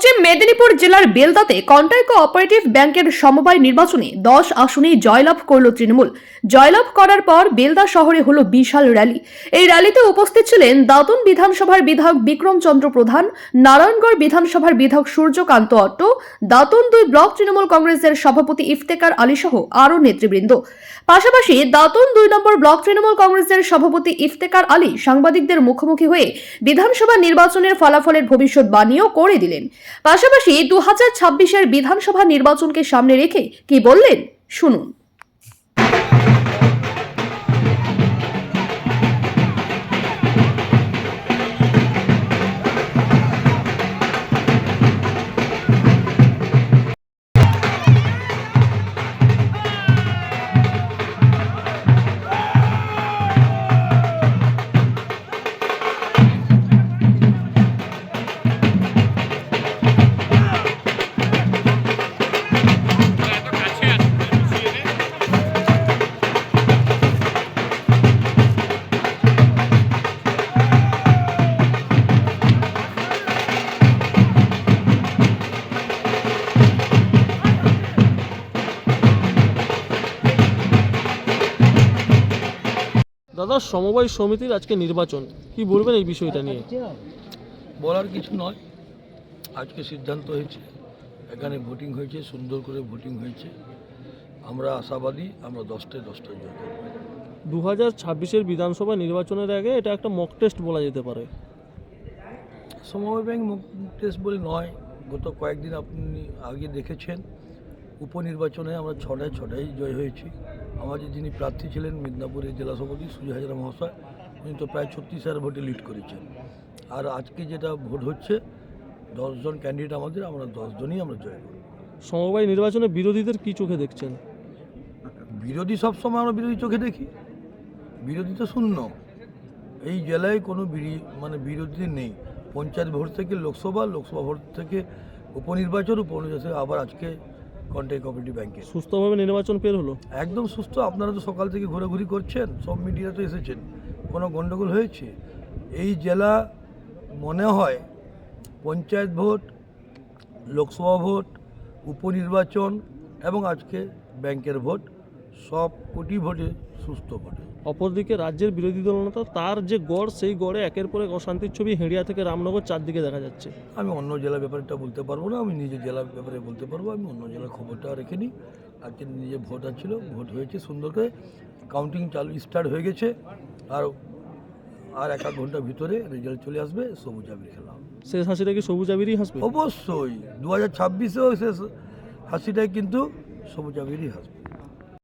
পশ্চিম মেদিনীপুর জেলার বেলদাতে কন্টাই কোঅপারেটিভ ব্যাংকের সমবায় নির্বাচনে দশ আসনে জয়লাভ করল তৃণমূল। জয়লাভ করার পর বেলদা শহরে হলো বিশাল র্যালি। এই র্যালিতে উপস্থিত ছিলেন দাতুন বিধানসভার বিধায়ক বিক্রম চন্দ্র প্রধান, নারায়ণগড় বিধানসভার বিধায়ক সূর্যকান্ত অট্ট, দাতুন দুই ব্লক তৃণমূল কংগ্রেসের সভাপতি ইফতেকার আলী সহ আরও নেতৃবৃন্দ। পাশাপাশি দাতুন দুই নম্বর ব্লক তৃণমূল কংগ্রেসের সভাপতি ইফতেকার আলী সাংবাদিকদের মুখোমুখি হয়ে বিধানসভা নির্বাচনের ফলাফলের ভবিষ্যৎ বাণীও করে দিলেন। পাশাপাশি দু হাজার ছাব্বিশের বিধানসভা নির্বাচনকে সামনে রেখে কি বললেন? শুনুন। দাদা সমবায় সমিতির আজকে নির্বাচন। কি বলবেন এই বিষয়টা নিয়ে? বলার কিছু নয়। আজকে সিদ্ধান্ত হয়েছে। এখানে ভোটিং হয়েছে সুন্দর করে ভোটিং হয়েছে। আমরা আশাবাদী আমরা দশটায় দশটায় জয় করব। দু হাজার ছাব্বিশের বিধানসভা নির্বাচনের আগে এটা একটা মক টেস্ট বলা যেতে পারে। সমবায় ব্যাংক মক টেস্ট বলে নয়। গত কয়েকদিন আপনি আগে দেখেছেন। উপনির্বাচনে আমরা ছটায় ছটায় জয় হয়েছি। আমাদের যিনি প্রার্থী ছিলেন মিদনাপুরের জেলা সভাপতি সুজয় হাজরা মহাশয় উনি তো প্রায় ছত্রিশ হাজার ভোটে লিড করেছেন। আর আজকে যেটা ভোট হচ্ছে দশজন ক্যান্ডিডেট আমাদের আমরা দশজনই আমরা জয় করব। সমবায় নির্বাচনে বিরোধীদের কি চোখে দেখছেন? বিরোধী সবসময় আমরা বিরোধী চোখে দেখি। বিরোধী তো শূন্য। এই জেলায় কোনো মানে বিরোধী নেই। পঞ্চায়েত ভোট থেকে লোকসভা লোকসভা ভোট থেকে উপনির্বাচন উপনির্বাচন আবার আজকে কন্ট্যাক্ট কোঅপারেটিভ ব্যাংকে সুস্থভাবে নির্বাচন পের হলো? একদম সুস্থ। আপনারা তো সকাল থেকে ঘোরাঘুরি করছেন সব মিডিয়া তো এসেছেন। কোনো গণ্ডগোল হয়েছে? এই জেলা মনে হয় পঞ্চায়েত ভোট লোকসভা ভোট উপনির্বাচন এবং আজকে ব্যাংকের ভোট। সব কোটি ভোটে সুস্থ ভোটে। অপরদিকে রাজ্যের বিরোধী দলনেতা তার যে গড় সেই গড়ে একের পর এক অশান্তির ছবি হেঁড়িয়া থেকে রামনগর চারদিকে দেখা যাচ্ছে। আমি অন্য জেলার ব্যাপারটা বলতে পারব না আমি নিজের জেলার ব্যাপারে বলতে পারব আমি অন্য জেলার খবরটা রেখে নিই। আজকে নিজে ভোট ছিল ভোট হয়েছে সুন্দর করে। কাউন্টিং চালু স্টার্ট হয়ে গেছে আর আর এক আধ ঘণ্টার ভিতরে রেজাল্ট চলে আসবে সবুজ আবির খেলা। শেষ হাসিটা কি সবুজ আবিরই হাসবে? অবশ্যই দু হাজার ছাব্বিশেও শেষ হাসিটাই কিন্তু সবুজ আবিরই হাসবে।